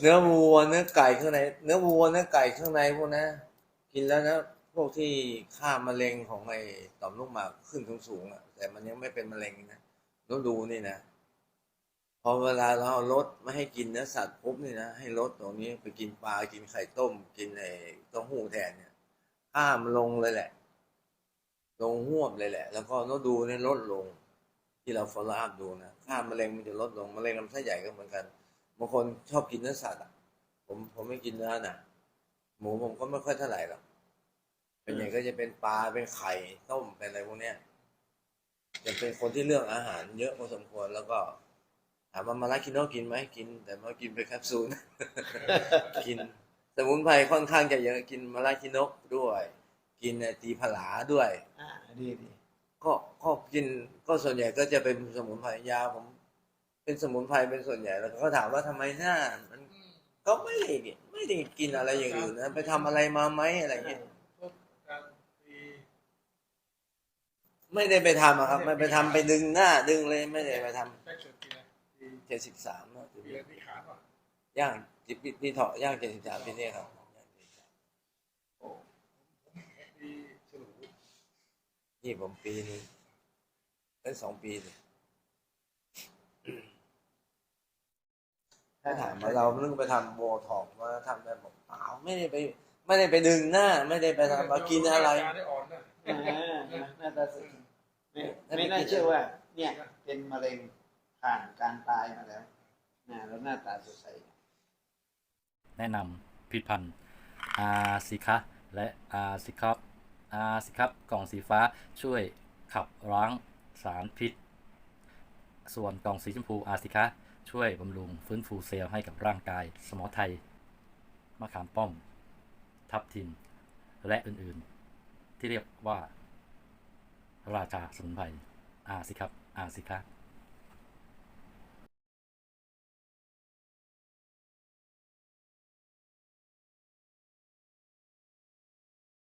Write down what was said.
เนื้อวัวเนื้อไก่ข้างใน เนื้อวัวเนื้อไก่ข้างในพวกนะกินแล้วนะพวกที่ฆ่ามะเร็งของไอ้ต่อมลูกหมากขึ้นสูงๆอะ แต่มันยังไม่เป็นมะเร็งนะต้องดูนี่นะพอเวลาเราลดไม่ให้กินเนื้อสัตว์ปุ๊บนี่นะให้ลดตรงนี้ไปกินปลากินไข่ต้ม กินไอ้เต้าหู้แทนเนี่ยค่ามันลงเลยแหละ ลงหวบเลยแหละ แล้วก็ต้องดูเนี่ลดลง ที่เรา follow up ดูนะค่ามะเร็งมันจะลดลงมะเร็งลำไส้ใหญ่ก็เหมือนกัน บางคนชอบกินเนื้อสัตว์อะผมผมไม่กินเนื้อน่ะหมูผมก็ไม่ค่อยเท่าไหร่หรอกเป็นอย่างก็จะเป็นปลาเป็นไข่ต้มเป็นอะไรพวกเนี้ยจะเป็นคนที่เลือกอาหารเยอะพอสมควรแล้วก็ถามว่ามาลาคิโนกินไหมกิน แต่มากินเป็นแคปซูลกินสมุนไพรค่อนข้างจะเยอะกินมาลาคิโนด้วย กินไอ้ตีผลาด้วย อ่าดีดีก็ก็กินก็ส่วนใหญ่ก็จะเป็นสมุนไพรยาผม เป็นสมุนไพรเป็นส่วนใหญ่แล้วก็ถามว่าทำไมหน้า มันก็ไม่ได้ไม่ได้กินอะไรอย่างอื่นนะไปทำอะไรมาไหมอะไรเงี้ยพวกการตีไม่ได้ไปทำอะครับ ไม่ไปทำไปดึงหน้าดึงเลยไม่ได้ไปทแบ็กเซอร์ตีนะตีำเจ็ดสิบสามตีเลือดที่ขาป่ะย่างจิปีปีเถาะย่างเจ็ดสิบสามปีนี้ครับโอ้ตีฉลูนี่ผมปีนึงเป็นสองปีเลย ถ้าถามว่าเราเพิ่งไปทำโบท็อกซ์มาทำแบบบอกเปล่าไม่ได้ไป ไม่ได้ไปดึงหน้า ไม่ได้ไปทำมากินอะไรตาได้อ่อนนะอ่าหน้าตาสดไม่ไม่น่าเชื่อว่า เนี่ย เป็นมะเร็งผ่านการตายมาแล้วนะแล้วหน้าตาสดใสแนะนำผลิตภัณฑ์อาซิคะและอาซิครับอาซิครับกล่องสีฟ้าช่วยขับล้างสารพิษ ส่วนกล่องสีชมพูอาซิคะ ช่วยบำรุงฟื้นฟูเซลล์ให้กับร่างกาย สมอไทย มะขามป้อม ทับทิม และอื่นๆ ที่เรียกว่า ราชาสมุนไพรอาสิครับ อาสิคะ